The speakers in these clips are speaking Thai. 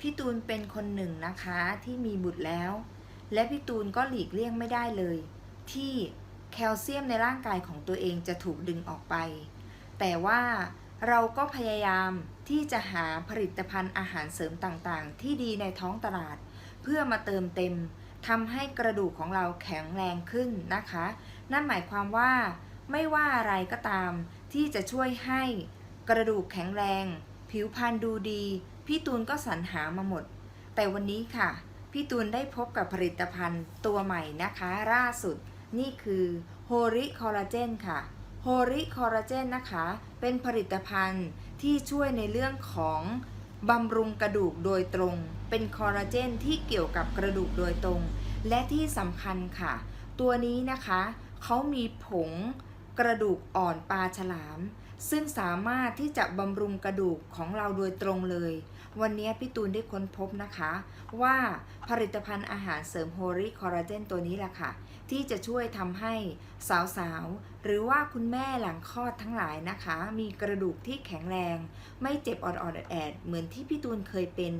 พี่ตูนเป็นคนหนึ่งนะคะที่มีบุตรแล้ว และพี่ตูนก็หลีกเลี่ยงไม่ได้เลย ที่แคลเซียมในร่างกายของตัวเองจะถูกดึงออกไป แต่ว่าเราก็พยายามที่จะหาผลิตภัณฑ์อาหารเสริมต่างๆ ที่ดีในท้องตลาด เพื่อมาเติมเต็มทำให้กระดูกของเราแข็งแรงขึ้นนะคะ นั่นหมายความว่า ไม่ว่าอะไรก็ตามที่จะช่วยให้กระดูกแข็งแรง ผิวพรรณดูดี พี่ตูนก็สรรหามาหมด แต่วันนี้ค่ะ พี่ตูนได้พบกับผลิตภัณฑ์ตัวใหม่นะคะล่าสุด นี่คือโฮริคอลลาเจนค่ะโฮริคอลลาเจนนะคะ เป็นผลิตภัณฑ์ที่ช่วยในเรื่องของบำรุงกระดูกโดยตรง เป็นคอลลาเจนที่เกี่ยวกับกระดูกโดยตรง และที่สำคัญค่ะ ตัวนี้นะคะ เขามีผง กระดูกอ่อนปลาฉลาม ซึ่งสามารถที่จะบำรุงกระดูกของเราโดยตรงเลย วันนี้พี่ตูนได้ค้นพบนะคะ ว่าผลิตภัณฑ์อาหารเสริมโฮริคอลลาเจนตัวนี้แหละค่ะ ที่จะช่วยทำให้สาวๆ หรือว่าคุณแม่หลังคลอดทั้งหลายนะคะ มีกระดูกที่แข็งแรง ไม่เจ็บอ่อดๆแอดๆเหมือนที่พี่ตูนเคยเป็น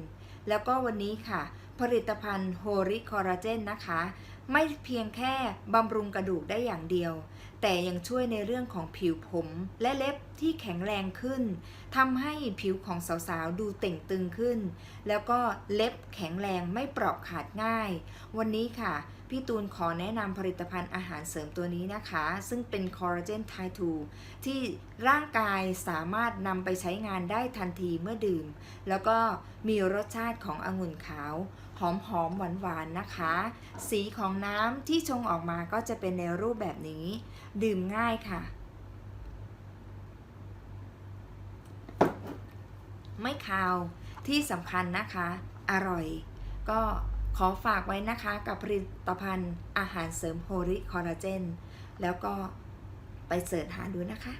แล้วก็วันนี้ค่ะ ผลิตภัณฑ์โฮริคอลลาเจนนะคะ ไม่เพียงแค่บำรุงกระดูกได้อย่างเดียว แต่ยังช่วยในเรื่องของผิวผมและเล็บที่แข็งแรงขึ้นทำให้ผิวของสาวๆ ดูเต่งตึงขึ้น แล้วก็เล็บแข็งแรงไม่เปราะขาดง่าย วันนี้ค่ะ พี่ตูนขอแนะนำผลิตภัณฑ์อาหารเสริมตัวนี้นะคะ ซึ่งเป็นคอลลาเจนไททูที่ร่างกายสามารถนำไปใช้งานได้ทันทีเมื่อดื่ม แล้วก็มีรสชาติขององุ่นขาว หอมหอมหวานหวานๆนะคะ สีของน้ำที่ชงออกมาก็จะเป็นในรูปแบบนี้ ดื่มง่ายค่ะ ไม่คาวที่สำคัญนะคะ อร่อย ก็ขอฝากไว้นะคะกับผลิตภัณฑ์อาหารเสริมโฮริคอลลาเจน แล้วก็ไปเสิร์ชหาดูนะคะ